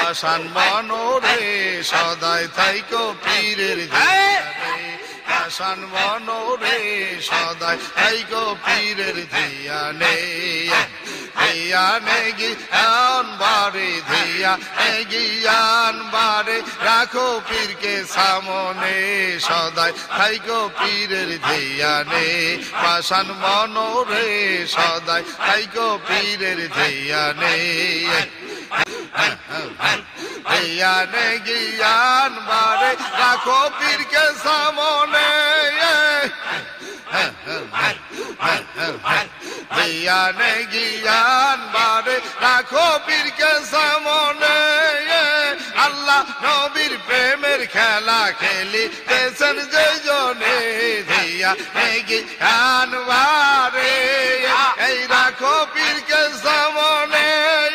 আসান মনোরে সদাই থাইকো পীরের আসান মনোরে সদাই থাইকো পীরের ধিয়ানে ধিয়ানে গিয়ান বারে ধিয়া গিয়ান বারে রাখো পীরকে সামনে সদাই, থাইকো পীরের ধিয়ানে। পাশান মনোরে সদাই, থাইকো পীরের ধিয়ানে। জ্ঞানে জ্ঞান বারে রাখো পীরকে সামনে। জ্ঞান বারে রাখো পীরকে সামনে আল্লাহ নবীর প্রেমের খেলা খেলি দেশের যে জনে ধিয়া নেগি আনবারে। এই রাখো পীরকে সামনে